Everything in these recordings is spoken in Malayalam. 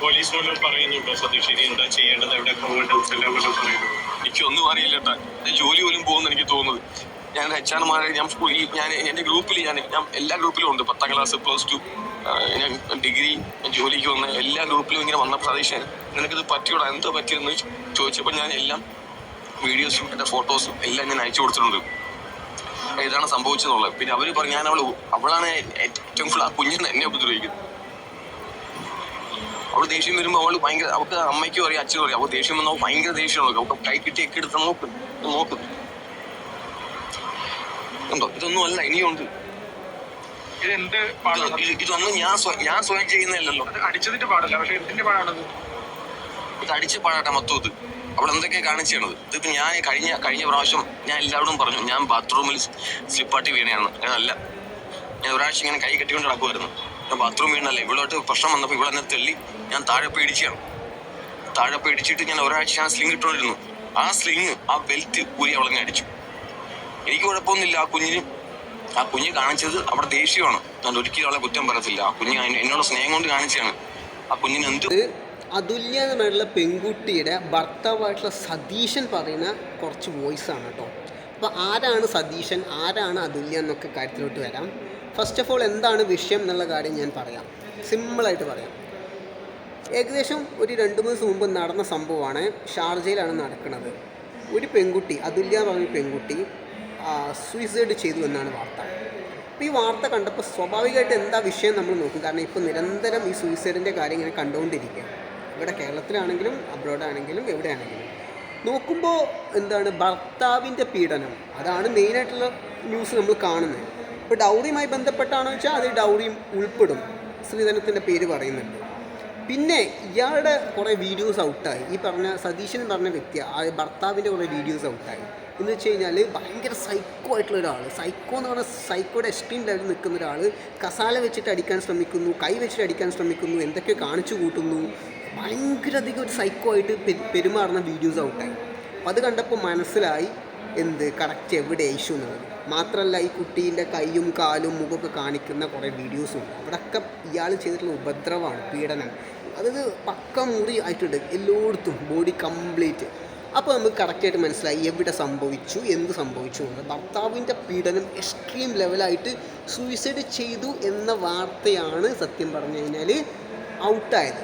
പോലീസ് പോലും പറയുന്നുണ്ടോ സതീഷ് ഇനി എന്താ ചെയ്യേണ്ടത്? എവിടെ പോകേണ്ടത്? പറയുന്നു. എനിക്കൊന്നും അറിയില്ല ജോലി പോലും പോകുമെന്ന് എനിക്ക് തോന്നുന്നത്. ഞാൻ എച്ച് ആർമാരെ ഞാൻ ഈ ഞാൻ എന്റെ ഗ്രൂപ്പിൽ ഞാൻ ഞാൻ എല്ലാ ഗ്രൂപ്പിലും ഉണ്ട്. പത്താം ക്ലാസ് പ്ലസ് ടു ഞാൻ ഡിഗ്രി ജോലിക്ക് വന്ന എല്ലാ ഗ്രൂപ്പിലും ഇങ്ങനെ വന്ന പ്രതീക്ഷ നിനക്കിത് പറ്റിയോടാ? എന്താ പറ്റിയെന്ന്? ചോദിച്ചപ്പോൾ ഞാൻ എല്ലാം വീഡിയോസും എന്റെ ഫോട്ടോസും എല്ലാം ഞാൻ അയച്ചു കൊടുത്തിട്ടുണ്ട്. ഇതാണ് സംഭവിച്ചെന്നുള്ളത്. പിന്നെ അവർ പറഞ്ഞു ഞാൻ അവൾ അവളാണ് ഏറ്റവും ഫുൾ ആ കുഞ്ഞിനെ എന്നെ ഉപദ്രവിക്കുന്നത്. അവൾ ദേഷ്യം വരുമ്പോൾ അവൾ ഭയങ്കര അവൾക്ക് അമ്മയ്ക്കും അറിയാം അച്ഛനും അറിയാം. അവൾ ദേഷ്യം വന്നാൽ ഭയങ്കര ദേഷ്യമാണ് അവൾക്ക് കൈ കിട്ടിയൊക്കെ എടുത്ത് നോക്കും. നോക്കും. ഉണ്ടോ ഇതൊന്നും അല്ല ഇനിയുണ്ട് ഇതൊന്നും ഞാൻ ഞാൻ സ്വയം ചെയ്യുന്നതല്ലല്ലോ. അടിച്ചതിന്റെ പാടല്ല? പക്ഷെ എന്തിന്റെ പാടാണത്? ഇത് അടിച്ച പാടാട്ടെ മൊത്തം ഇത്. അവൾ എന്തൊക്കെയാ കാണിച്ചത് ഇതിപ്പോ ഞാൻ കഴിഞ്ഞ കഴിഞ്ഞ പ്രാവശ്യം ഞാൻ എല്ലാവരോടും പറഞ്ഞു ഞാൻ ബാത്റൂമിൽ സ്ലിപ്പാട്ടി വീണയാണ്. അതല്ല ഞാൻ ഒരാഴ്ച ഇങ്ങനെ കൈ കെട്ടിക്കൊണ്ട് നടക്കുമായിരുന്നു ഞാൻ ബാത്റൂം വീണല്ലേ? ഇവളോട്ട് പ്രശ്നം വന്നപ്പോൾ ഇവളെന്നെ തെള്ളി ഞാൻ താഴെ പേടിച്ചാണ് താഴെ പേടിച്ചിട്ട് ഞാൻ ഒരാഴ്ച ഞാൻ സ്ലിങ് ഇട്ടുകൊണ്ടിരുന്നു ആ സ്ലിങ് ആ ബെൽറ്റ് ഊരി അവളെന്നെ അടിച്ചു. എനിക്ക് കുഴപ്പമൊന്നുമില്ല ആ കുഞ്ഞിന്. ആ കുഞ്ഞ് കാണിച്ചത് അവിടെ ദേഷ്യമാണ്. ഞാൻ ഒരിക്കലും അവളെ കുറ്റം പറയത്തില്ല. ആ കുഞ്ഞ് എന്നോട് സ്നേഹം കൊണ്ട് കാണിച്ചതാണ്. ആ കുഞ്ഞിന് എന്ത് അതുല്യ എന്ന് പറഞ്ഞിട്ടുള്ള പെൺകുട്ടിയുടെ ഭർത്താവായിട്ടുള്ള സതീശൻ പറയുന്ന കുറച്ച് വോയിസ് ആണ് കേട്ടോ. അപ്പോൾ ആരാണ് സതീശൻ? ആരാണ് അതുല്യ എന്നൊക്കെ കാര്യത്തിലോട്ട് വരാം. ഫസ്റ്റ് ഓഫ് ഓൾ എന്താണ് വിഷയം എന്നുള്ള കാര്യം ഞാൻ പറയാം. സിമ്പിളായിട്ട് പറയാം. ഏകദേശം ഒരു രണ്ട് മൂന്ന് ദിവസം മുമ്പ് നടന്ന സംഭവമാണ്. ഷാർജയിലാണ് നടക്കുന്നത്. ഒരു പെൺകുട്ടി അതുല്യ പറഞ്ഞ പെൺകുട്ടി സൂയിസൈഡ് ചെയ്തു എന്നാണ് വാർത്ത. അപ്പോൾ ഈ വാർത്ത കണ്ടപ്പോൾ സ്വാഭാവികമായിട്ട് എന്താ വിഷയം നമ്മൾ നോക്കും. കാരണം ഇപ്പോൾ നിരന്തരം ഈ സൂയിസൈഡിന്റെ കാര്യം ഇങ്ങനെ കണ്ടുകൊണ്ടിരിക്കുക. ഇവിടെ കേരളത്തിലാണെങ്കിലും അബ്രോഡാണെങ്കിലും എവിടെയാണെങ്കിലും. നോക്കുമ്പോൾ എന്താണ് ഭർത്താവിന്റെ പീഡനം. അതാണ് മെയിനായിട്ടുള്ള ന്യൂസ് നമ്മൾ കാണുന്നത്. ഇപ്പോൾ ഡൗറിയുമായി ബന്ധപ്പെട്ടാണോ വെച്ചാൽ അത് ഡൗറിയും ഉൾപ്പെടും. ശ്രീധനത്തിന്റെ പേര് പറയുന്നുണ്ട്. പിന്നെ ഇയാളുടെ കുറേ വീഡിയോസ് ഔട്ടായി. ഈ പറഞ്ഞ സതീശൻ പറഞ്ഞ വ്യക്തി ആ ഭർത്താവിന്റെ കുറേ വീഡിയോസ് ഔട്ടായി. എന്ന് വെച്ച് കഴിഞ്ഞാൽ ഭയങ്കര സൈക്കോ ആയിട്ടുള്ള ഒരാൾ സൈക്കോ എന്ന് പറഞ്ഞാൽ സൈക്കോയുടെ എക്സ്ട്രീം ലെവലിൽ നിൽക്കുന്ന ഒരാൾ കസാല വെച്ചിട്ട് അടിക്കാൻ ശ്രമിക്കുന്നു കൈ വെച്ചിട്ട് അടിക്കാൻ ശ്രമിക്കുന്നു എന്തൊക്കെ കാണിച്ചു കൂട്ടുന്നു. ഭയങ്കര അധികം ഒരു സൈക്കോ ആയിട്ട് പെരുമാറുന്ന വീഡിയോസ് ഔട്ടായി. അപ്പോൾ അത് കണ്ടപ്പോൾ മനസ്സിലായി എന്ത് കറക്റ്റ് എവിടെ ഇഷ്യൂ എന്നുള്ളത്. മാത്രമല്ല ഈ കുട്ടീന്റെ കൈയും കാലും മുഖമൊക്കെ കാണിക്കുന്ന കുറേ വീഡിയോസും ഉണ്ട്. അവിടെയൊക്കെ ഇയാൾ ചെയ്തിട്ടുള്ള ഉപദ്രവമാണ് പീഡനം. അതായത് പക്ക മുറി ആയിട്ടുണ്ട് എല്ലായിടത്തും ബോഡി കംപ്ലീറ്റ് അപ്പോൾ നമുക്ക് കറക്റ്റായിട്ട് മനസ്സിലായി എവിടെ സംഭവിച്ചു എന്ത് സംഭവിച്ചു എന്ന്. ഭർത്താവിന്റെ പീഡനം എക്സ്ട്രീം ലെവലായിട്ട് സൂയിസൈഡ് ചെയ്തു എന്ന വാർത്തയാണ് സത്യം പറഞ്ഞു കഴിഞ്ഞാൽ ഔട്ടായത്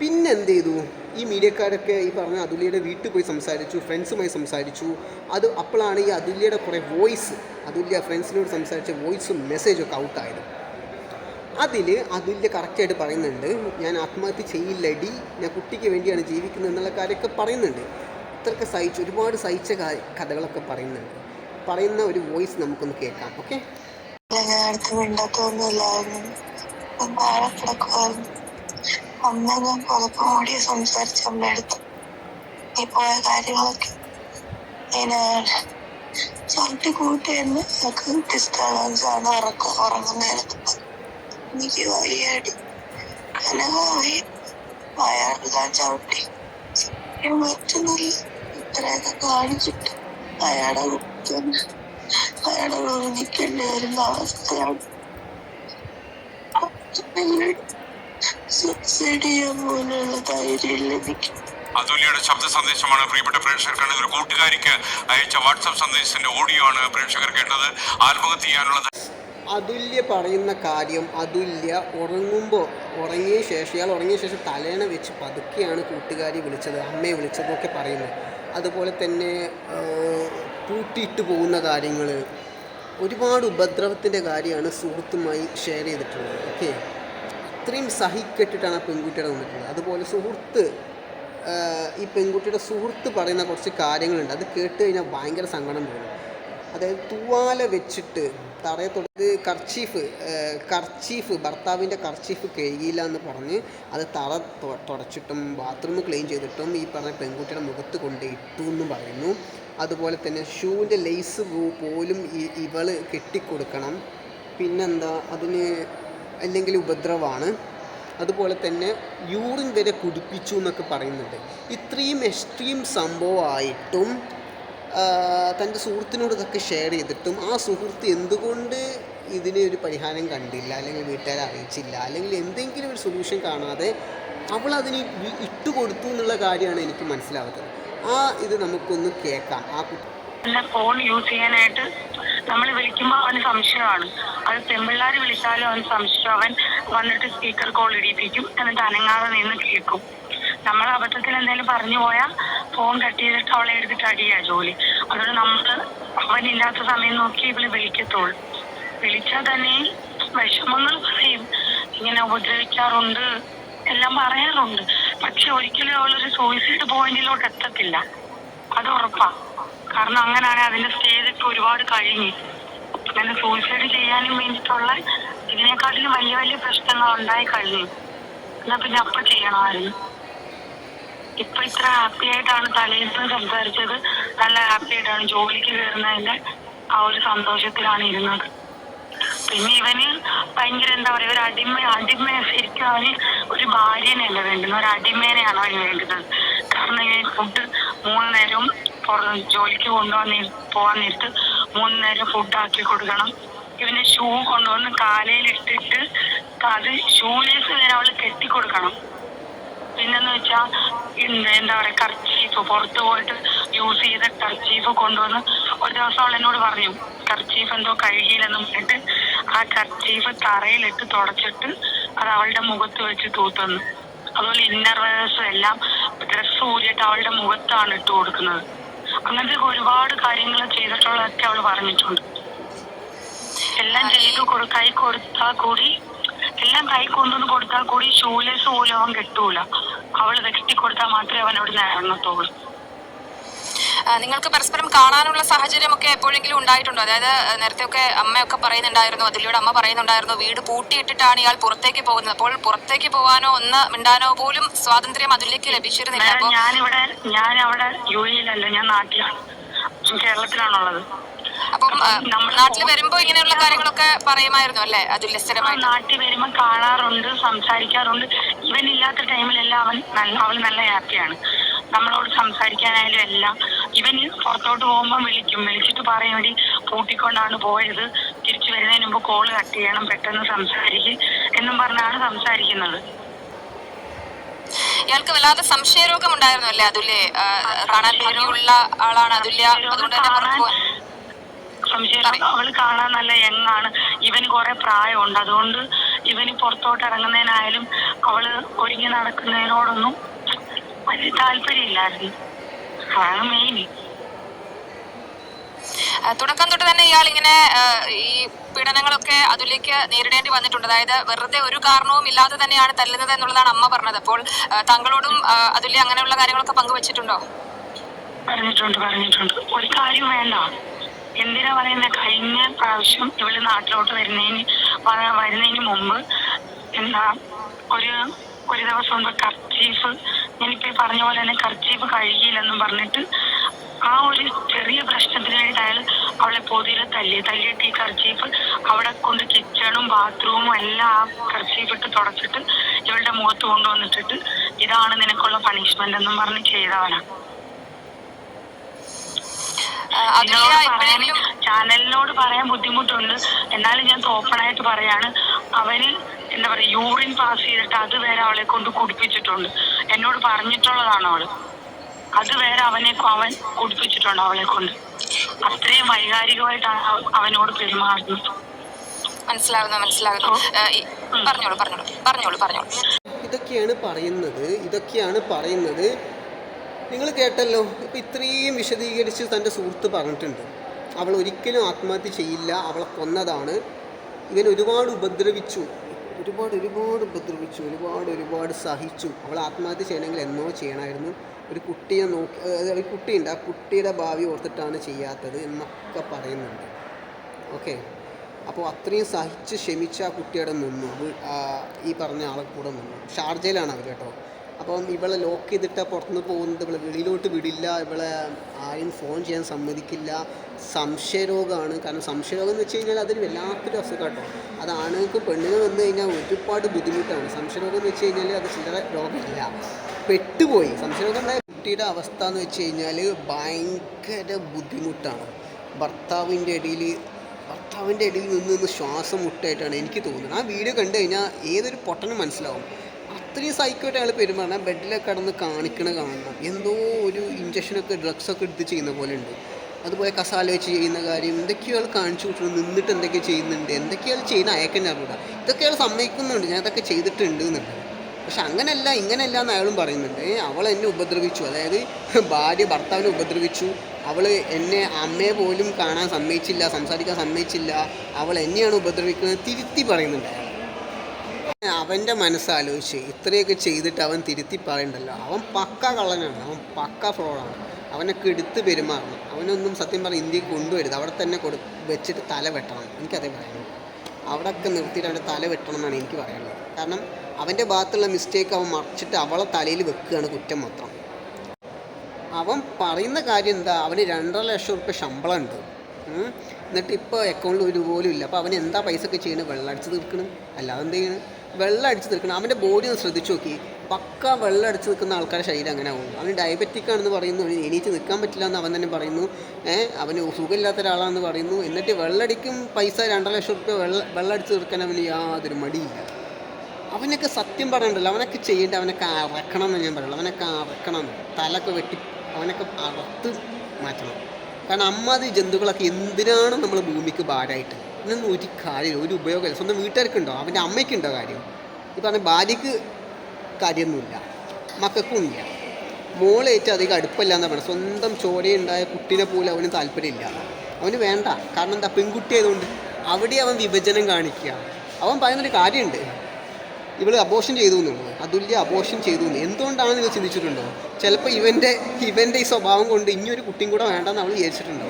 പിന്നെന്ത് ചെയ്തു? ഈ മീഡിയക്കാരൊക്കെ ഈ പറഞ്ഞ അതുല്യയുടെ വീട്ടിൽ പോയി സംസാരിച്ചു ഫ്രണ്ട്സുമായി സംസാരിച്ചു. അത് അപ്പോഴാണ് ഈ അതുല്യയുടെ കുറേ വോയിസ് അതുല്യ ഫ്രണ്ട്സിനോട് സംസാരിച്ച വോയിസും മെസ്സേജും ഒക്കെ ഔട്ടായത് അതിൽ അതുല്യ കറക്റ്റായിട്ട് പറയുന്നുണ്ട് ഞാൻ ആത്മഹത്യ ചെയ്യില്ലടി ഞാൻ കുട്ടിക്ക് വേണ്ടിയാണ് ജീവിക്കുന്നത് എന്നുള്ള കാര്യമൊക്കെ പറയുന്നുണ്ട്. ഇത്രയൊക്കെ സഹിച്ചു ഒരുപാട് സഹിച്ച കഥകളൊക്കെ പറയുന്നുണ്ട്. പറയുന്ന ഒരു വോയിസ് നമുക്കൊന്ന് കേൾക്കാം ഓക്കെ ഞാൻ അടുത്ത് അമ്മ ഞാൻ പുതപ്പ് മൂടി സംസാരിച്ച അമ്മയടുത്ത് ഈ പോയ കാര്യങ്ങളൊക്കെ. ചവിട്ടി കൂട്ടിയെന്ന് എനിക്ക് ഡിസ്റ്റർബൻസ് ആണ് ഉറക്കം ഉറങ്ങുന്ന നേരത്ത് എനിക്ക് വയ്യാടി കനകായി അയാൾ ചവിട്ടി. സത്യം പറ്റുന്നില്ല ഇത്രയൊക്കെ കാണിച്ചിട്ട് അയാളെ കുറ്റം അയാളെ നിൽക്കേണ്ടി വരുന്ന അവസ്ഥയാണ്. സബ്സിഡി പോലുള്ള അതുല്യയുടെ ശബ്ദ സന്ദേശമാണ് പ്രിയപ്പെട്ട പ്രേക്ഷകർക്കാണ്. ഒരു കൂട്ടുകാരിക്ക് അയച്ച വാട്സപ്പ് സന്ദേശത്തിന്റെ ഓഡിയോ ആണ് പ്രേക്ഷകർ കേട്ടത്. ആത്മഹത്യ ചെയ്യാനുള്ള അതുല്യ പറയുന്ന കാര്യം അതുല്യ ഉറങ്ങുമ്പോൾ ഉറങ്ങിയ ശേഷം ഇയാൾ ഉറങ്ങിയ ശേഷം തലേണ വെച്ച് പതുക്കെയാണ് കൂട്ടുകാരി വിളിച്ചത് അമ്മയെ വിളിച്ചതൊക്കെ പറയുന്നത്. അതുപോലെ തന്നെ പൂട്ടിയിട്ട് പോകുന്ന കാര്യങ്ങൾ ഒരുപാട് ഉപദ്രവത്തിന്റെ കാര്യമാണ് സുഹൃത്തുമായി ഷെയർ ചെയ്തിട്ടുള്ളത് ഓക്കെ അത്രയും സഹിക്കെട്ടിട്ടാണ് ആ പെൺകുട്ടിയുടെ നിന്നിട്ടുള്ളത് അതുപോലെ സുഹൃത്ത് ഈ പെൺകുട്ടിയുടെ സുഹൃത്ത് പറയുന്ന കുറച്ച് കാര്യങ്ങളുണ്ട്. അത് കേട്ട് കഴിഞ്ഞാൽ ഭയങ്കര സങ്കടം വരും അതായത് തൂവാല വെച്ചിട്ട് തറയെ തൊട്ട് കർച്ചീഫ് കർച്ചീഫ് ഭർത്താവിന്റെ കർച്ചീഫ് കഴുകിയില്ല എന്ന് പറഞ്ഞ് അത് തറ തുടച്ചിട്ടും ബാത്റൂം ക്ലീൻ ചെയ്തിട്ടും ഈ പറഞ്ഞ പെൺകുട്ടിയുടെ മുഖത്ത് കൊണ്ട് ഇട്ടു എന്ന് പറയുന്നു. അതുപോലെ തന്നെ ഷൂവിന്റെ ലേസ് പോലും ഇവൾ കെട്ടിക്കൊടുക്കണം. പിന്നെന്താ? അതിന് അല്ലെങ്കിൽ ഉപദ്രവമാണ്. അതുപോലെ തന്നെ യൂറിൻ വരെ കുടിപ്പിച്ചു എന്നൊക്കെ പറയുന്നുണ്ട്. ഇത്രയും എക്സ്ട്രീം സംഭവമായിട്ടും തന്റെ സുഹൃത്തിനോട് ഇതൊക്കെ ഷെയർ ചെയ്തിട്ടും ആ സുഹൃത്ത് എന്തുകൊണ്ട് ഇതിന് ഒരു പരിഹാരം കണ്ടില്ല അല്ലെങ്കിൽ വീട്ടുകാരെ അറിയിച്ചില്ല അല്ലെങ്കിൽ എന്തെങ്കിലും ഒരു സൊല്യൂഷൻ കാണാതെ അവൾ അതിന് ഇട്ടുകൊടുത്തു എന്നുള്ള കാര്യമാണ് എനിക്ക് മനസ്സിലാവുന്നത് ആ ഇത് നമുക്കൊന്ന് കേൾക്കാം. ആ ഫോൺ യൂസ് ചെയ്യാനായിട്ട് നമ്മൾ വിളിക്കുമ്പോൾ അവന് സംശയമാണ് അത് പെമ്പിള്ളാർ വിളിച്ചാലും അവന് സംശയം. അവൻ വന്നിട്ട് സ്പീക്കർ കോൾ ഇടിപ്പിക്കും. എന്നിട്ട് അനങ്ങാതെ നിന്ന് കേൾക്കും. നമ്മൾ അബദ്ധത്തിൽ എന്തെങ്കിലും പറഞ്ഞു പോയാൽ ഫോൺ കട്ട് ചെയ്തിട്ട് അവളെ എടുത്തിട്ട് അടിയാ ജോലി. അതുകൊണ്ട് നമ്മൾ അവനില്ലാത്ത സമയം നോക്കി ഇവൾ വിളിക്കത്തുള്ളൂ. വിളിച്ചാൽ തന്നെ വിഷമങ്ങൾ പറയും. ഇങ്ങനെ ഉപദ്രവിക്കാറുണ്ട്. എല്ലാം പറയാറുണ്ട്. പക്ഷെ ഒരിക്കലും അവളൊരു സൂയിസൈഡ് പോയിന്റിലോട്ട് എത്തത്തില്ല. അത് ഉറപ്പാ. കാരണം അങ്ങനെയാണ് അതിന്റെ സ്റ്റേജ് ഒക്കെ ഒരുപാട് കഴിഞ്ഞു. അങ്ങനെ സൂയിസൈഡ് ചെയ്യാനും വേണ്ടിയിട്ടുള്ള ഇതിനെക്കാട്ടിലും വലിയ വലിയ പ്രശ്നങ്ങൾ ഉണ്ടായി കഴിഞ്ഞു. എന്നാ പിന്നെ അപ്പൊ ചെയ്യണമായിരുന്നു. ഇപ്പൊ ഇത്ര ഹാപ്പി ആയിട്ടാണ് തലേന്ന് സംസാരിച്ചത്. നല്ല ഹാപ്പി ആയിട്ടാണ് ജോലിക്ക് കയറുന്നതിന്റെ ആ ഒരു സന്തോഷത്തിലാണ് ഇരുന്നത്. പിന്നെ ഇവന് ഭയങ്കര എന്താ പറയാ ഒരു അടിമ അടിമ ശരിക്കും അവന് ഒരു ഭാര്യനെയല്ല വേണ്ടുന്നത് ഒരു അടിമേനെയാണ് അവന് വേണ്ടുന്നത് കാരണം ഇവന് ഫുഡ് മൂന്ന് നേരവും പുറ- ജോലിക്ക് കൊണ്ടുവന്ന് പോവാൻ നേരത്ത് മൂന്ന് നേരം ഫുഡ് ആക്കി കൊടുക്കണം. ഇവന് ഷൂ കൊണ്ടുവന്ന് കാലയിൽ ഇട്ടിട്ട് അത് ഷൂലേസ് വരെ അവൾ കെട്ടിക്കൊടുക്കണം. പിന്നെന്ന് വെച്ചാ ഇന്ന് എന്താ പറയാ കർച്ചീഫ് പുറത്ത് പോയിട്ട് യൂസ് ചെയ്ത കർച്ചീഫ് കൊണ്ടുവന്ന് ഒരു ദിവസം അവൾ എന്നോട് പറഞ്ഞു കർച്ചീഫ് എന്തോ കഴുകിയില്ലെന്നും പറഞ്ഞിട്ട് ആ കർച്ചീഫ് തറയിലിട്ട് തുടച്ചിട്ട് അത് അവളുടെ മുഖത്ത് വെച്ച് തൂത്തുന്നു. അതുപോലെ ഇന്നർ എല്ലാം ഡ്രസ്സ് ഊരിയിട്ട് അവളുടെ മുഖത്താണ് ഇട്ട് കൊടുക്കുന്നത്. അങ്ങനത്തെ ഒരുപാട് കാര്യങ്ങൾ ചെയ്തിട്ടുള്ളതൊക്കെ അവൾ പറഞ്ഞിട്ടുണ്ട്. എല്ലാം ചെയ്ത് കൊടു കൈ കൊടുത്താൽ കൂടി എല്ലാം കൈ കൊണ്ടുവന്ന് കൊടുത്താൽ കൂടി ഷൂലേസ് പോലും അവൻ കിട്ടൂല. അവൾ വെട്ടി കൊടുത്താൽ മാത്രമേ അവൻ അവിടെ നിന്ന് ഇറങ്ങത്തുള്ളൂ നിങ്ങൾക്ക് പരസ്പരം കാണാനുള്ള സാഹചര്യമൊക്കെ എപ്പോഴെങ്കിലും ഉണ്ടായിട്ടുണ്ടോ? അതായത് നേരത്തെ ഒക്കെ അമ്മയൊക്കെ പറയുന്നുണ്ടായിരുന്നു അതിലൂടെ അമ്മ പറയുന്നുണ്ടായിരുന്നു വീട് പൂട്ടിയിട്ടിട്ടാണ് ഇയാൾ പുറത്തേക്ക് പോകുന്നത്. അപ്പോൾ പുറത്തേക്ക് പോകാനോ ഒന്ന് മിണ്ടാനോ പോലും സ്വാതന്ത്ര്യം അതിലേക്ക് ലഭിച്ചിരുന്നില്ല. ഞാനിവിടെ ഞാൻ അവിടെ യു എയിലല്ല ഞാൻ നാട്ടിലാണ്. കേരളത്തിലാണുള്ളത്. അപ്പം നാട്ടിൽ വരുമ്പോ ഇങ്ങനെയുള്ള കാര്യങ്ങളൊക്കെ പറയുമായിരുന്നു അല്ലേ? അതിൽ ആ സ്ഥിരമായിട്ട് നാട്ടിൽ വരുമ്പോ കാണാറുണ്ട് സംസാരിക്കാറുണ്ട്. ഇവൻ ഇല്ലാത്ത ടൈമിലെല്ലാം അവൻ നല്ല അവൾ നല്ല ഹാപ്പിയാണ്. നമ്മളോട് സംസാരിക്കാനായാലും എല്ലാം. ഇവൻ പുറത്തോട്ട് പോകുമ്പോൾ വിളിക്കും. വിളിച്ചിട്ട് പറയും ഇവിടെ പൂട്ടിക്കൊണ്ടാണ് പോയത്. തിരിച്ചു വരുന്നതിന് മുമ്പ് കോൾ കട്ട് ചെയ്യണം. പെട്ടെന്ന് സംസാരിക്കും. എന്നും പറഞ്ഞാണ് സംസാരിക്കുന്നത്. ഇയാൾക്ക് വല്ലാതെ സംശയരോഗം ഉണ്ടായിരുന്നു അല്ലേ അതുല്യ കാണാൻ ഭംഗിയുള്ള ആളാണ് അതുല്യ. അതുകൊണ്ട് തന്നെ പുറത്ത് പോകാൻ സംശയം അവൾ കാണാൻ നല്ല യങ്ങാണ്. ഇവന് കുറെ പ്രായമുണ്ട്. അതുകൊണ്ട് ഇവന് പുറത്തോട്ട് ഇറങ്ങുന്നതിനായാലും അവൾ ഒരുങ്ങി നടക്കുന്നതിനോടൊന്നും വലിയ താല്പര്യമില്ലായിരുന്നു. അതാണ് മെയിൻ തുടക്കം തൊട്ട് തന്നെ ഇയാൾ ഇങ്ങനെ ഈ പീഡനങ്ങളൊക്കെ അതിലേക്ക് നേരിടേണ്ടി വന്നിട്ടുണ്ട്. അതായത് വെറുതെ ഒരു കാരണവും ഇല്ലാതെ തന്നെയാണ് തല്ലുന്നത് എന്നുള്ളതാണ് അമ്മ പറഞ്ഞത്. അപ്പോൾ താങ്കളോടും അതുല്യ അങ്ങനെയുള്ള കാര്യങ്ങളൊക്കെ പങ്കുവച്ചിട്ടുണ്ടോ? പറഞ്ഞിട്ടുണ്ട് പറഞ്ഞിട്ടുണ്ട്. ഒരു കാര്യം വേണ്ട. എന്തിനാ പറയുന്ന? കഴിഞ്ഞ പ്രാവശ്യം ഇവൾ നാട്ടിലോട്ട് വരുന്നതിന് വരുന്നതിന് മുമ്പ് എന്താ ഒരു ഒരു ദിവസം മുമ്പ് കർച്ചീഫ് ഞാനിപ്പോ പറഞ്ഞ പോലെ തന്നെ കർച്ചീഫ് കഴുകിയില്ലെന്നും പറഞ്ഞിട്ട് ആ ഒരു ചെറിയ പ്രശ്നത്തിന് വേണ്ടി അയാൾ അവളെ പൊതിയിൽ തല്ലി തല്ലിയിട്ട് ഈ കർച്ചീഫ് അവിടെ കൊണ്ട് കിച്ചണും ബാത്റൂമും എല്ലാം ആ കർച്ചീഫ് ഇട്ട് തുടച്ചിട്ട് ഇവളുടെ മുഖത്ത് കൊണ്ടുവന്നിട്ടിട്ട് ഇതാണ് നിനക്കുള്ള പണിഷ്മെന്റ് എന്നും പറഞ്ഞ് ചെയ്തവനാ. ആ, അതുല്യ ഇതിനോട് പറയാൻ ഇപ്പോഴെങ്കിലും ചാനലിനോട് പറയാൻ ബുദ്ധിമുട്ടുണ്ട്. എന്നാലും ഞാൻ ഓപ്പൺ ആയിട്ട് പറയാണ്. അവന് എന്താ പറയാ യൂറിൻ പാസ് ചെയ്തിട്ട് അത് വരെ അവളെ കൊണ്ട് കുടിപ്പിച്ചിട്ടുണ്ട്. എന്നോട് പറഞ്ഞിട്ടുള്ളതാണ് അവൾ. അത് വരെ അവനെ അവൻ കുടിപ്പിച്ചിട്ടുണ്ട് അവളെ കൊണ്ട്. അത്രയും വൈകാരികമായിട്ടാണ് അവനോട് പെരുമാറുന്നത് മനസ്സിലാകുന്നു മനസ്സിലാകുന്നു പറഞ്ഞോളൂ പറഞ്ഞോളൂ പറഞ്ഞോളൂ പറഞ്ഞോളൂ. ഇതൊക്കെയാണ് പറയുന്നത് ഇതൊക്കെയാണ് പറയുന്നത്. നിങ്ങൾ കേട്ടല്ലോ ഇപ്പം ഇത്രയും വിശദീകരിച്ച് തന്റെ സുഹൃത്ത് പറഞ്ഞിട്ടുണ്ട്. അവൾ ഒരിക്കലും ആത്മഹത്യ ചെയ്യില്ല അവളെ കൊന്നതാണ്. ഇവൻ ഒരുപാട് ഉപദ്രവിച്ചു. ഒരുപാട് ഒരുപാട് ഉപദ്രവിച്ചു ഒരുപാട് ഒരുപാട് സഹിച്ചു. അവൾ ആത്മഹത്യ ചെയ്യണമെങ്കിൽ എന്നോ ചെയ്യണമായിരുന്നു. ഒരു കുട്ടിയെ നോക്കി ഒരു കുട്ടിയുണ്ട് ആ കുട്ടിയുടെ ഭാവി ഓർത്തിട്ടാണ് ചെയ്യാത്തത് എന്നൊക്കെ പറയുന്നുണ്ട്. ഓക്കെ. അപ്പോൾ അത്രയും സഹിച്ച് ക്ഷമിച്ച് ആ കുട്ടിയുടെ നിന്നു. ഈ പറഞ്ഞ ആളെ കൂടെ നിന്നു. ഷാർജയിലാണ് അവർ കേട്ടോ. അപ്പം ഇവളെ ലോക്ക് ചെയ്തിട്ട് പുറത്തുനിന്ന് പോകുന്നത്. ഇവളെ വെളിയിലോട്ട് വിടില്ല. ഇവളെ ആരും ഫോൺ ചെയ്യാൻ സമ്മതിക്കില്ല. സംശയരോഗമാണ് കാരണം സംശയരോഗം എന്ന് വെച്ച് കഴിഞ്ഞാൽ അതൊരു വല്ലാത്തൊരു അസുഖം കേട്ടോ. അത് ആണുങ്ങൾക്ക് പെണ്ണുങ്ങൾ വന്നു കഴിഞ്ഞാൽ ഒരുപാട് ബുദ്ധിമുട്ടാണ്. സംശയരോഗം എന്ന് വെച്ച് കഴിഞ്ഞാൽ അത് ചില്ലറ രോഗമില്ല. പെട്ടുപോയി. സംശയരോഗം ഉണ്ടായ കുട്ടിയുടെ അവസ്ഥ എന്ന് വെച്ച് കഴിഞ്ഞാൽ ഭയങ്കര ബുദ്ധിമുട്ടാണ്. ഭർത്താവിന്റെ ഇടയിൽ ഭർത്താവ് ഭർത്താവിന്റെ ഇടയിൽ നിന്ന് ശ്വാസം മുട്ടായിട്ടാണ് എനിക്ക് തോന്നുന്നത്. ആ വീഡിയോ കണ്ടു കഴിഞ്ഞാൽ ഏതൊരു പൊട്ടനും മനസ്സിലാവും. അത്രയും സൈക്കോയിട്ട് അയാൾ പെരുമാറണം ബെഡിലൊക്കെ കിടന്ന് കാണിക്കണ കാണണം. എന്തോ ഒരു ഇഞ്ചക്ഷനൊക്കെ ഡ്രഗ്സൊക്കെ എടുത്ത് ചെയ്യുന്ന പോലെ ഉണ്ട്. അതുപോലെ കസാല വെച്ച് ചെയ്യുന്ന കാര്യം എന്തൊക്കെയോ ആൾ കാണിച്ചു വിട്ടിട്ടുണ്ട് നിന്നിട്ട് എന്തൊക്കെ ചെയ്യുന്നുണ്ട് എന്തൊക്കെയോ അയാൾ ചെയ്യുന്ന അയക്കാൻ അറിയില്ല ഇതൊക്കെ അയാൾ സമ്മതിക്കുന്നുണ്ട് ഞാൻ ഇതൊക്കെ ചെയ്തിട്ടുണ്ട് എന്നുണ്ട് പക്ഷെ അങ്ങനെയല്ല ഇങ്ങനെയല്ല എന്ന് അയാളും പറയുന്നുണ്ട്. അവൾ എന്നെ ഉപദ്രവിച്ചു. അതായത് ഭാര്യ ഭർത്താവിനെ ഉപദ്രവിച്ചു. അവൾ എന്നെ അമ്മയെ പോലും കാണാൻ സമ്മതിച്ചില്ല സംസാരിക്കാൻ സമ്മതിച്ചില്ല. അവൾ എന്നെയാണ് ഉപദ്രവിക്കുന്നത് തിരുത്തി പറയുന്നുണ്ട് അവന്റെ മനസ്സാലോചിച്ച് ഇത്രയൊക്കെ ചെയ്തിട്ട് അവൻ തിരുത്തി പറയണ്ടല്ലോ. അവൻ പക്ക കള്ളനാണ്. അവൻ പക്ക ഫ്രോഡാണ് അവനൊക്കെ എടുത്ത് പെരുമാറണം. അവനൊന്നും സത്യം പറഞ്ഞാൽ ഇന്ത്യയിൽ കൊണ്ടുവരുത് അവിടെ തന്നെ കൊടു വെച്ചിട്ട് തല വെട്ടണം. എനിക്കതേ പറയാനുള്ളൂ. അവിടെയൊക്കെ നിർത്തിയിട്ട് അവന്റെ തല വെട്ടണം എന്നാണ് എനിക്ക് പറയാനുള്ളത്. കാരണം അവന്റെ ഭാഗത്തുള്ള മിസ്റ്റേക്ക് അവൻ മറിച്ചിട്ട് അവളെ തലയിൽ വെക്കുകയാണ് കുറ്റം മാത്രം. അവൻ പറയുന്ന കാര്യം എന്താ? അവന് രണ്ടര ലക്ഷം റുപ്യ ശമ്പളം ഉണ്ട് എന്നിട്ട് ഇപ്പോൾ അക്കൗണ്ടിൽ ഒരു പോലും ഇല്ല. അപ്പോൾ അവൻ എന്താ പൈസ ഒക്കെ ചെയ്യണത് വെള്ളം അടിച്ച് തീർക്കണം. അല്ലാതെ എന്ത് ചെയ്യണം? വെള്ളം അടിച്ച് തീർക്കണം. അവന്റെ ബോഡി ഒന്ന് ശ്രദ്ധിച്ച് നോക്കി. പക്ക വെള്ളം അടിച്ച് നിൽക്കുന്ന ആൾക്കാരുടെ ശരീരം അങ്ങനെ ആവും അവന് ഡയബറ്റിക് ആണെന്ന് പറയുന്നു. അവന് എണീറ്റ് നിൽക്കാൻ പറ്റില്ല എന്ന് അവൻ തന്നെ പറയുന്നു. ഏഹ് അവന് സുഖമില്ലാത്ത ഒരാളാണെന്ന് പറയുന്നു. എന്നിട്ട് വെള്ളടിക്കും പൈസ രണ്ടര ലക്ഷം റുപ്യ വെള്ളം വെള്ളം അടിച്ച് തീർക്കാൻ അവന് യാതൊരു മടിയില്ല. അവനൊക്കെ സത്യം പറയണ്ടല്ലോ അവനൊക്കെ ചെയ്യേണ്ട അവനൊക്കെ അറക്കണം എന്ന് ഞാൻ പറയുള്ളൂ. അവനൊക്കെ അറക്കണം. തലൊക്കെ വെട്ടി അവനൊക്കെ അറുത്ത് മാറ്റണം. കാരണം അമ്മാതി ജന്തുക്കളൊക്കെ എന്തിനാണ് നമ്മൾ ഭൂമിക്ക് ഭാരമായിട്ട്? ഇതിനൊന്നും ഒരു കാര്യമില്ല ഒരു ഉപയോഗമില്ല. സ്വന്തം വീട്ടുകാർക്കുണ്ടോ? അവന്റെ അമ്മയ്ക്കുണ്ടോ കാര്യം? ഈ പറഞ്ഞ ഭാര്യയ്ക്ക് കാര്യമൊന്നുമില്ല. മക്കൾക്കും ഇല്ല മോളേറ്റ് അധികം അടുപ്പമില്ല എന്നാണ് പറയുന്നത് സ്വന്തം ചോരയുണ്ടായ കുട്ടീനെ പോലും അവന് താല്പര്യമില്ല. അവന് വേണ്ട. കാരണം എന്താ? പെൺകുട്ടി ആയതുകൊണ്ട് അവിടെ അവൻ വിഭജനം കാണിക്കുക. അവൻ പറയുന്നൊരു കാര്യമുണ്ട്. ഇവൾ അബോഷൻ ചെയ്തു എന്നുള്ളത്. അതുല്യ അബോഷൻ ചെയ്തു എന്ന്. എന്തുകൊണ്ടാണ് നിങ്ങൾ ചിന്തിച്ചിട്ടുണ്ടോ? ചിലപ്പോൾ ഇവന്റെ ഇവന്റെ ഈ സ്വഭാവം കൊണ്ട് ഇനിയൊരു കുട്ടിയും കൂടെ വേണ്ടെന്ന് അവൾ വിചാരിച്ചിട്ടുണ്ടോ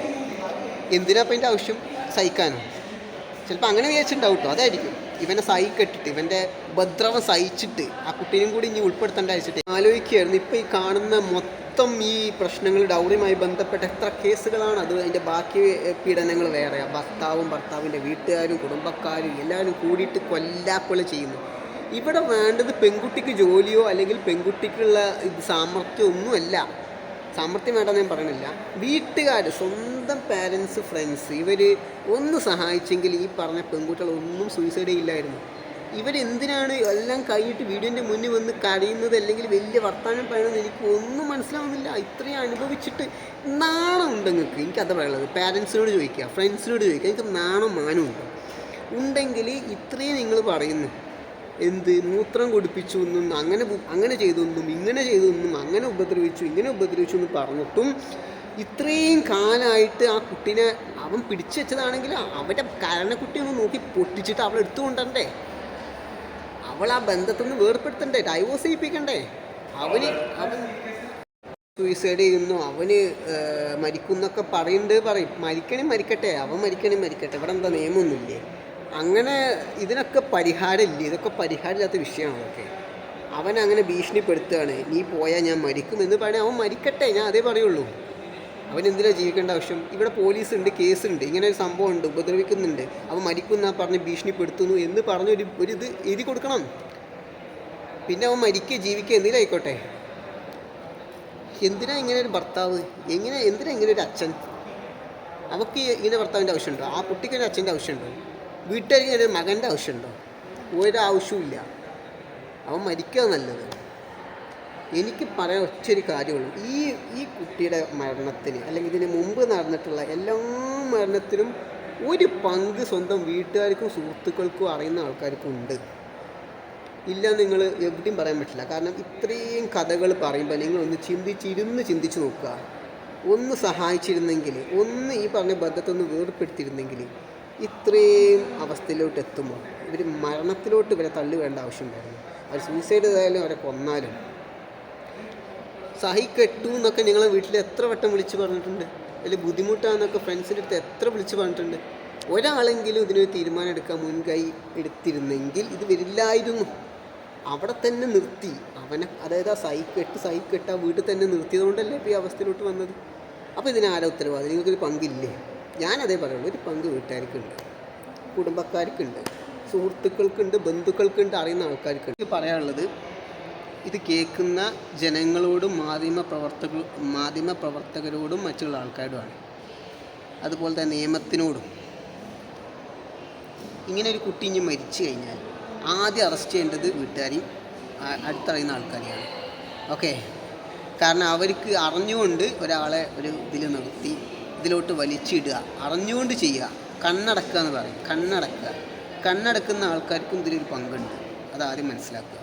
എന്തിനാ അപ്പം എന്റെ ആവശ്യം സഹിക്കാനോ? ചിലപ്പോൾ അങ്ങനെ വിചാരിച്ചിട്ടുണ്ടാവും കേട്ടോ അതായിരിക്കും. ഇവനെ സഹിക്കെട്ടിട്ട് ഇവന്റെ ഭദ്രവ സഹിച്ചിട്ട് ആ കുട്ടീനും കൂടി ഇനി ഉൾപ്പെടുത്തേണ്ട വെച്ചിട്ട് ആലോചിക്കുകയായിരുന്നു ഇപ്പോൾ ഈ കാണുന്ന മൊത്തം ഈ പ്രശ്നങ്ങൾ ഡൗറിയുമായി ബന്ധപ്പെട്ട എത്ര കേസുകളാണ് അത് അതിന്റെ ബാക്കി പീഡനങ്ങൾ വേറെ. ഭർത്താവും ഭർത്താവിന്റെ വീട്ടുകാരും കുടുംബക്കാരും എല്ലാവരും കൂടിയിട്ട് കൊല്ലാക്കൊല ചെയ്യുന്നു. ഇവിടെ വേണ്ടത് പെൺകുട്ടിക്ക് ജോലിയോ അല്ലെങ്കിൽ പെൺകുട്ടിക്കുള്ള ഇത് സാമർഥ്യം സാമർഥ്യം വേണ്ടെന്ന് ഞാൻ പറയണില്ല വീട്ടുകാർ സ്വന്തം പാരൻസ് ഫ്രണ്ട്സ് ഇവർ ഒന്ന് സഹായിച്ചെങ്കിൽ ഈ പറഞ്ഞ പെൺകുട്ടികൾ ഒന്നും സൂയിസൈഡ് ചെയ്യില്ലായിരുന്നു ഇവരെന്തിനാണ് എല്ലാം കഴിഞ്ഞിട്ട് വീടിന്റെ മുന്നിൽ വന്ന് കരയുന്നത് അല്ലെങ്കിൽ വലിയ വർത്തമാനം പറയണമെന്ന് എനിക്ക് ഒന്നും മനസ്സിലാവുന്നില്ല. ഇത്രയും അനുഭവിച്ചിട്ട് നാണമുണ്ട് നിങ്ങൾക്ക്. എനിക്കത് പറയുള്ളത് പാരൻസിനോട് ചോദിക്കുക ഫ്രണ്ട്സിനോട് ചോദിക്കുക. എനിക്ക് നാണം മാനമുണ്ട് ഉണ്ടെങ്കിൽ ഇത്രയും നിങ്ങൾ പറയുന്നു. എന്ത് മൂത്രം കുടിപ്പിച്ചു എന്നും അങ്ങനെ അങ്ങനെ ചെയ്തു എന്നും ഇങ്ങനെ ചെയ്തു എന്നും അങ്ങനെ ഉപദ്രവിച്ചു ഇങ്ങനെ ഉപദ്രവിച്ചു എന്ന് പറഞ്ഞിട്ടും ഇത്രയും കാലമായിട്ട് ആ കുട്ടീനെ അവൻ പിടിച്ചു വെച്ചതാണെങ്കിൽ അവന്റെ കരണക്കുട്ടി ഒന്ന് നോക്കി പൊട്ടിച്ചിട്ട് അവൾ എടുത്തുകൊണ്ടേ അവൾ ആ ബന്ധത്തിൽ നിന്ന് വേർപ്പെടുത്തണ്ടേ? ഡൈവോഴ്സ് ചെയ്യിപ്പിക്കണ്ടേ? അവന് അവൻ സൂയിസൈഡ് ചെയ്യുന്നു. അവന് മരിക്കുന്നൊക്കെ പറയുന്നുണ്ട്. പറയും. മരിക്കണേ മരിക്കട്ടെ. അവൻ മരിക്കണേ മരിക്കട്ടെ. ഇവിടെ എന്താ നിയമമൊന്നുമില്ലേ? അങ്ങനെ ഇതിനൊക്കെ പരിഹാരമില്ല? ഇതൊക്കെ പരിഹാരമില്ലാത്ത വിഷയമാണ് അതൊക്കെ അവൻ അങ്ങനെ ഭീഷണിപ്പെടുത്തുകയാണ്. നീ പോയാൽ ഞാൻ മരിക്കും എന്ന് പറഞ്ഞാൽ അവൻ മരിക്കട്ടെ ഞാൻ അതേ പറയുള്ളൂ. അവൻ എന്തിനാ ജീവിക്കേണ്ട ആവശ്യം? ഇവിടെ പോലീസ് ഉണ്ട് കേസുണ്ട് ഇങ്ങനെ ഒരു സംഭവം ഉണ്ട് ഉപദ്രവിക്കുന്നുണ്ട്. അവൻ മരിക്കും മരിക്കുന്ന പറഞ്ഞ് ഭീഷണിപ്പെടുത്തുന്നു എന്ന് പറഞ്ഞൊരു ഒരു ഇത് എഴുതി കൊടുക്കണം. പിന്നെ അവൻ മരിക്കുക ജീവിക്കുക എന്തിനായിക്കോട്ടെ? എന്തിനാ ഇങ്ങനെ ഒരു ഭർത്താവ്? എങ്ങനെ എന്തിനാ ഇങ്ങനെ ഒരു അച്ഛൻ? അവർക്ക് ഈ- ഇങ്ങനെ ഭർത്താവിന്റെ ആവശ്യമുണ്ടോ? ആ കുട്ടിക്ക് ഒരു അച്ഛന്റെ ആവശ്യമുണ്ടോ? വീട്ടുകാർക്ക് ഒരു മകന്റെ ആവശ്യമുണ്ടോ? ഒരാവശ്യമില്ല അവൻ മരിക്കുക നല്ലത്. എനിക്ക് പറയാൻ ഒറ്റൊരു കാര്യമുള്ളൂ. ഈ ഈ കുട്ടിയുടെ മരണത്തിന് അല്ലെങ്കിൽ ഇതിന് മുമ്പ് നടന്നിട്ടുള്ള എല്ലാ മരണത്തിനും ഒരു പങ്ക് സ്വന്തം വീട്ടുകാർക്കും സുഹൃത്തുക്കൾക്കും അറിയുന്ന ആൾക്കാർക്കും ഉണ്ട് ഇല്ല നിങ്ങൾ എവിടെയും പറയാൻ പറ്റില്ല. കാരണം ഇത്രയും കഥകൾ പറയുമ്പോൾ നിങ്ങൾ ഒന്ന് ചിന്തിച്ചിരുന്ന് ചിന്തിച്ച് നോക്കുക. ഒന്ന് സഹായിച്ചിരുന്നെങ്കിൽ ഒന്ന് ഈ പറഞ്ഞ ബന്ധത്തൊന്ന് വേർപ്പെടുത്തിയിരുന്നെങ്കിൽ ഇത്രയും അവസ്ഥയിലോട്ട് എത്തുമ്പോൾ ഇവർ മരണത്തിലോട്ട് ഇവരെ തള്ളി വേണ്ട ആവശ്യമുണ്ടായിരുന്നു. അവർ സൂയിസൈഡ് ചെയ്താലും അവരെ കൊന്നാലും. സഹിക്കെട്ടു എന്നൊക്കെ നിങ്ങളെ വീട്ടിൽ എത്ര വട്ടം വിളിച്ച് പറഞ്ഞിട്ടുണ്ട്? അതിൽ ബുദ്ധിമുട്ടാന്നൊക്കെ ഫ്രണ്ട്സിന്റെ അടുത്ത് എത്ര വിളിച്ച് പറഞ്ഞിട്ടുണ്ട്? ഒരാളെങ്കിലും ഇതിനൊരു തീരുമാനം എടുക്കാൻ മുൻകൈ എടുത്തിരുന്നെങ്കിൽ ഇത് വരില്ലായിരുന്നു. അവിടെ തന്നെ നിർത്തി. അവനെ അതായത് ആ സൈക്കെട്ട് സൈക്കെട്ട് ആ വീട്ടിൽ തന്നെ നിർത്തിയതുകൊണ്ടല്ലേ ഇപ്പോൾ ഈ അവസ്ഥയിലോട്ട് വന്നത്? അപ്പോൾ ഇതിനാരാ ഉത്തരവാദി? നിങ്ങൾക്കൊരു പങ്കില്ലേ? ഞാനതേ പറയുള്ളൂ ഒരു പങ്ക് വീട്ടുകാർക്കുണ്ട് കുടുംബക്കാർക്കുണ്ട് സുഹൃത്തുക്കൾക്കുണ്ട് ബന്ധുക്കൾക്കുണ്ട് അറിയുന്ന ആൾക്കാർക്കുണ്ട്. പറയാനുള്ളത് ഇത് കേൾക്കുന്ന ജനങ്ങളോടും മാധ്യമ പ്രവർത്തക മാധ്യമ പ്രവർത്തകരോടും മറ്റുള്ള ആൾക്കാരോടുമാണ് അതുപോലെ തന്നെ നിയമത്തിനോടും. ഇങ്ങനെ ഒരു കുട്ടി ഇനി മരിച്ചു കഴിഞ്ഞാൽ ആദ്യം അറസ്റ്റ് ചെയ്യേണ്ടത് വീട്ടുകാരെയും അടുത്തറിയുന്ന ആൾക്കാരെയാണ്. ഓക്കെ കാരണം അവർക്ക് അറിഞ്ഞുകൊണ്ട് ഒരാളെ ഒരു ഇതിൽ നിർത്തി ഇതിലോട്ട് വലിച്ചിടുക അറിഞ്ഞുകൊണ്ട് ചെയ്യുക. കണ്ണടക്കുക എന്ന് പറയും. കണ്ണടക്കുക. കണ്ണടക്കുന്ന ആൾക്കാർക്കും ഇതിലൊരു പങ്കുണ്ട്. അതാദ്യം മനസ്സിലാക്കുക.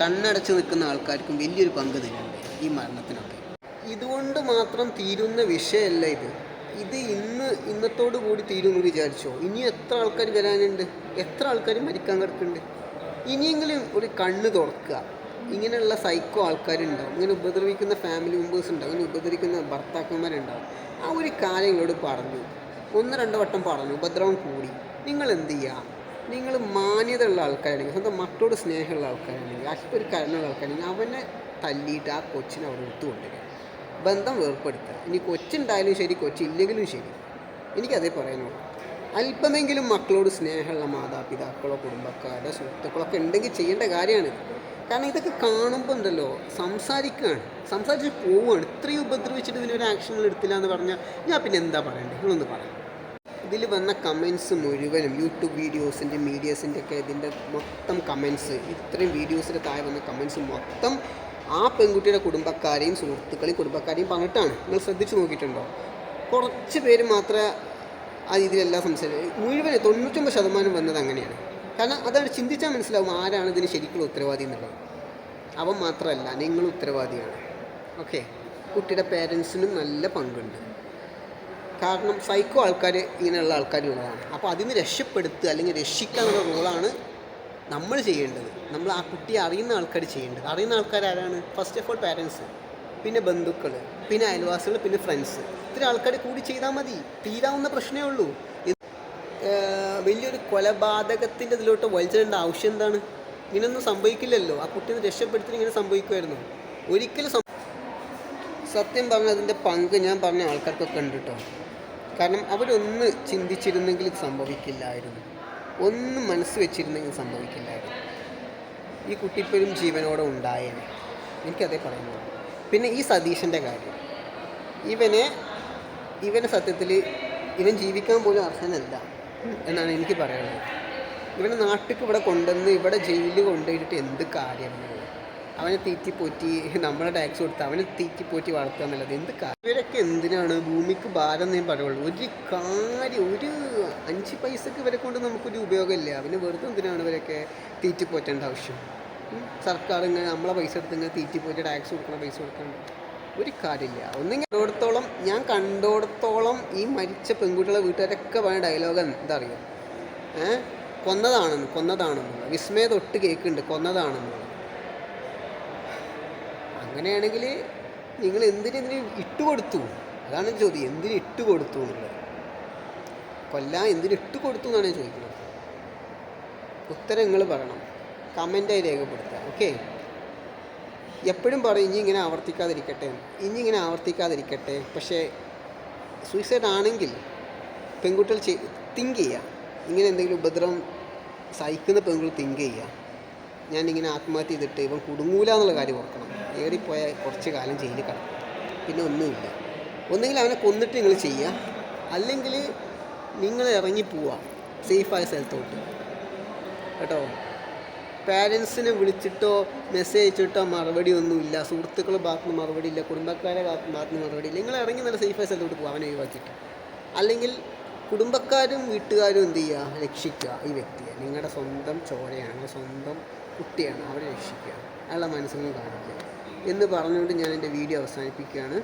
കണ്ണടച്ച് നിൽക്കുന്ന ആൾക്കാർക്കും വലിയൊരു പങ്ക് ഇതിലുണ്ട് ഈ മരണത്തിനൊക്കെ. ഇതുകൊണ്ട് മാത്രം തീരുന്ന വിഷയമല്ല ഇത്. ഇത് ഇന്ന് ഇന്നത്തോടു കൂടി തീരുമെന്ന് വിചാരിച്ചോ? ഇനി എത്ര ആൾക്കാർ വരാനുണ്ട്? എത്ര ആൾക്കാർ മരിക്കാൻ കിടക്കുന്നുണ്ട്? ഇനിയെങ്കിലും ഒരു കണ്ണ് തുറക്കുക. ഇങ്ങനെയുള്ള സൈക്കോ ആൾക്കാരുണ്ടാവും. ഇങ്ങനെ ഉപദ്രവിക്കുന്ന ഫാമിലി മെമ്പേഴ്സ് ഉണ്ടാവും. ഇങ്ങനെ ഉപദ്രവിക്കുന്ന ഭർത്താക്കന്മാരുണ്ടാവും. ആ ഒരു കാര്യങ്ങളോട് പറഞ്ഞു. ഒന്ന് രണ്ട് വട്ടം പറഞ്ഞു. ഉപദ്രവം കൂടി. നിങ്ങൾ എന്ത് ചെയ്യുക നിങ്ങൾ മാന്യത ഉള്ള ആൾക്കാരാണെങ്കിൽ സ്വന്തം മക്കളോട് സ്നേഹമുള്ള ആൾക്കാരാണെങ്കിൽ അഷ്ടൊരു ഒരു കരുണയുള്ള ആൾക്കാരാണെങ്കിൽ അവനെ തല്ലിയിട്ട് ആ കൊച്ചിനെ അവിടെ എടുത്തു ബന്ധം വേർപ്പെടുത്തുക. ഇനി കൊച്ചുണ്ടായാലും ശരി കൊച്ചില്ലെങ്കിലും ശരി. എനിക്കതേ പറയാനുള്ളൂ. അല്പമെങ്കിലും മക്കളോട് സ്നേഹമുള്ള മാതാപിതാക്കളോ കുടുംബക്കാരോ സുഹൃത്തുക്കളോ ഒക്കെ ഉണ്ടെങ്കിൽ ചെയ്യേണ്ട കാര്യമാണ് കാരണം ഇതൊക്കെ കാണുമ്പോൾ ഉണ്ടല്ലോ സംസാരിക്കുകയാണ് സംസാരിച്ച് പോവുകയാണ് ഇത്രയും ഉപദ്രവിച്ചിട്ട് ഇതിനൊരു ആക്ഷനുകൾ എടുത്തില്ല എന്ന് പറഞ്ഞാൽ ഞാൻ പിന്നെ എന്താ പറയണ്ടേ? നിങ്ങളൊന്ന് പറയാം ഇതിൽ വന്ന കമൻസ് മുഴുവനും യൂട്യൂബ് വീഡിയോസിന്റെ മീഡിയസിന്റെ ഒക്കെ ഇതിന്റെ മൊത്തം കമൻസ് ഇത്രയും വീഡിയോസിന്റെ താഴെ വന്ന കമൻസ് മൊത്തം ആ പെൺകുട്ടിയുടെ കുടുംബക്കാരെയും സുഹൃത്തുക്കളെയും കുടുംബക്കാരെയും പറഞ്ഞിട്ടാണ്. നിങ്ങൾ ശ്രദ്ധിച്ചു നോക്കിയിട്ടുണ്ടോ? കുറച്ച് പേര് മാത്രമേ ആ രീതിയിലെല്ലാം സംസാരിക്കും മുഴുവൻ തൊണ്ണൂറ്റൊമ്പത് ശതമാനം വന്നത് അങ്ങനെയാണ്. കാരണം അതവർ ചിന്തിച്ചാൽ മനസ്സിലാവും ആരാണ് ഇതിന് ശരിക്കുള്ള ഉത്തരവാദി എന്നുള്ളത്. അവൻ മാത്രമല്ല നിങ്ങൾ ഉത്തരവാദിയാണ്. ഓക്കെ കുട്ടിയുടെ പേരൻസിനും നല്ല പങ്കുണ്ട്. കാരണം സൈക്കോ ആൾക്കാർ ഇങ്ങനെയുള്ള ആൾക്കാരുള്ളതാണ് അപ്പോൾ അതിൽ നിന്ന് രക്ഷപ്പെടുത്തുക അല്ലെങ്കിൽ രക്ഷിക്കാനുള്ള റോളാണ് നമ്മൾ ചെയ്യേണ്ടത്. നമ്മൾ ആ കുട്ടിയെ അറിയുന്ന ആൾക്കാർ ചെയ്യേണ്ടത്. അറിയുന്ന ആൾക്കാർ ആരാണ്? ഫസ്റ്റ് ഓഫ് ഓൾ പാരൻസ് പിന്നെ ബന്ധുക്കൾ പിന്നെ അയൽവാസികൾ പിന്നെ ഫ്രണ്ട്സ് ഇത്ര ആൾക്കാർ കൂടി ചെയ്താൽ മതി. തീരാവുന്ന പ്രശ്നമേ ഉള്ളൂ. വലിയൊരു കൊലപാതകത്തിന്റെ ഇതിലോട്ട് വലിച്ചിടേണ്ട ആവശ്യം എന്താണ്? ഇങ്ങനെയൊന്നും സംഭവിക്കില്ലല്ലോ. ആ കുട്ടിയെ രക്ഷപ്പെടുത്തി ഇങ്ങനെ സംഭവിക്കുമായിരുന്നു ഒരിക്കലും സത്യം പറഞ്ഞ അതിന്റെ പങ്ക് ഞാൻ പറഞ്ഞ ആൾക്കാർക്കൊക്കെ ഉണ്ട് കേട്ടോ കാരണം അവരൊന്ന് ചിന്തിച്ചിരുന്നെങ്കിൽ ഇത് സംഭവിക്കില്ലായിരുന്നു. ഒന്ന് മനസ്സ് വെച്ചിരുന്നെങ്കിൽ സംഭവിക്കില്ലായിരുന്നു. ഈ കുട്ടിപ്പോഴും ജീവനോടെ ഉണ്ടായേനെ. എനിക്കതേ പറയുന്നത് പിന്നെ ഈ സതീശന്റെ കാര്യം. ഇവനെ ഇവനെ സത്യത്തിൽ ഇവൻ ജീവിക്കാൻ പോലും അർഹനല്ല. എന്നാണ് എനിക്ക് പറയാനുള്ളത്. ഇവനെ നാട്ടിലേക്ക് ഇവിടെ കൊണ്ടുവന്ന് ഇവിടെ ജയിലിൽ കൊണ്ടുപോയിട്ട് എന്ത് കാര്യമാണ് അവനെ തീറ്റിപ്പോറ്റി നമ്മളെ ടാക്സ് കൊടുത്ത് അവനെ തീറ്റിപ്പോറ്റി വളർത്തുക എന്നുള്ളത് എന്ത് കാര്യം ഇവരൊക്കെ എന്തിനാണ്? ഭൂമിക്ക് ഭാരം എന്നേ പറയുള്ളൂ. ഒരു കാര്യം ഒരു അഞ്ച് പൈസക്ക് ഇവരെ കൊണ്ട് നമുക്കൊരു ഉപയോഗമില്ല. അവന് വെറുതെ എന്തിനാണ് ഇവരൊക്കെ തീറ്റിപ്പോറ്റേണ്ട ആവശ്യം? സർക്കാർ ഇങ്ങനെ നമ്മളെ പൈസ എടുത്ത് ഇങ്ങനെ തീറ്റിപ്പോറ്റി ടാക്സ് കൊടുക്കണ പൈസ കൊടുക്കണം ഒരു കാര്യമില്ല. ഒന്നും കണ്ടോടത്തോളം ഞാൻ കണ്ടോടത്തോളം ഈ മരിച്ച പെൺകുട്ടികളെ വീട്ടുകാരൊക്കെ പറഞ്ഞ ഡയലോഗ് എന്താ അറിയാം? ഏ? കൊന്നതാണെന്ന് കൊന്നതാണെന്ന്. വിസ്മയ തൊട്ട് കേൾക്കുന്നുണ്ട് കൊന്നതാണെന്ന്. അങ്ങനെയാണെങ്കിൽ നിങ്ങൾ എന്തിനെന്തിന് ഇട്ട് കൊടുത്തു? അതാണ് ചോദ്യം. എന്തിന് ഇട്ടുകൊടുത്തു എന്നുള്ളത്? കൊല്ലാൻ എന്തിന് ഇട്ടുകൊടുത്തു എന്നാണ് ചോദിക്കുന്നത്. ഉത്തരം പറയണം. കമന്റായി രേഖപ്പെടുത്തുക. ഓക്കെ എപ്പോഴും പറയും ഇനി ഇങ്ങനെ ആവർത്തിക്കാതിരിക്കട്ടെ. ഇനി ഇങ്ങനെ ആവർത്തിക്കാതിരിക്കട്ടെ. പക്ഷേ സൂയിസൈഡ് ആണെങ്കിൽ പെൺകുട്ടികൾ തിങ്ക് ചെയ്യുക ഇങ്ങനെ എന്തെങ്കിലും ഉപദ്രവം സഹിക്കുന്ന പെൺകുട്ടികൾ തിങ്ക് ചെയ്യുക ഞാനിങ്ങനെ ആത്മഹത്യ ചെയ്തിട്ട് ഇവൻ കുടുങ്ങൂല എന്നുള്ള കാര്യം ഓർക്കണം. ഏറിപ്പോയ കുറച്ച് കാലം ജയിലിൽ കിടക്കും. പിന്നെ ഒന്നുമില്ല. ഒന്നുകിൽ അവനെ കൊന്നിട്ട് നിങ്ങൾ ചെയ്യുക അല്ലെങ്കിൽ നിങ്ങൾ ഇറങ്ങി പോവുക സേഫായ സ്ഥലത്തോട്ട്. കേട്ടോ? പാരൻസിനെ വിളിച്ചിട്ടോ മെസ്സേജ് അയച്ചിട്ടോ മറുപടി ഒന്നുമില്ല. സുഹൃത്തുക്കളുടെ ഭാഗത്തുനിന്ന് മറുപടി ഇല്ല. കുടുംബക്കാരെ ഭാഗത്ത് നിന്ന് മറുപടി ഇല്ല. നിങ്ങൾ ഇറങ്ങി നല്ല സേഫായ സ്ഥലത്തോട്ട് പോകും അവനെ ഒഴിവാക്കിയിട്ട്. അല്ലെങ്കിൽ കുടുംബക്കാരും വീട്ടുകാരും എന്ത് ചെയ്യുക? രക്ഷിക്കുക. ഈ വ്യക്തിയെ. നിങ്ങളുടെ സ്വന്തം ചോരയാണ്. സ്വന്തം കുട്ടിയാണ്. അവരെ രക്ഷിക്കുക. അയാളുടെ മനസ്സിൽ കാണിക്കുക. എന്ന് പറഞ്ഞുകൊണ്ട് ഞാൻ എന്റെ വീഡിയോ അവസാനിപ്പിക്കുകയാണ്.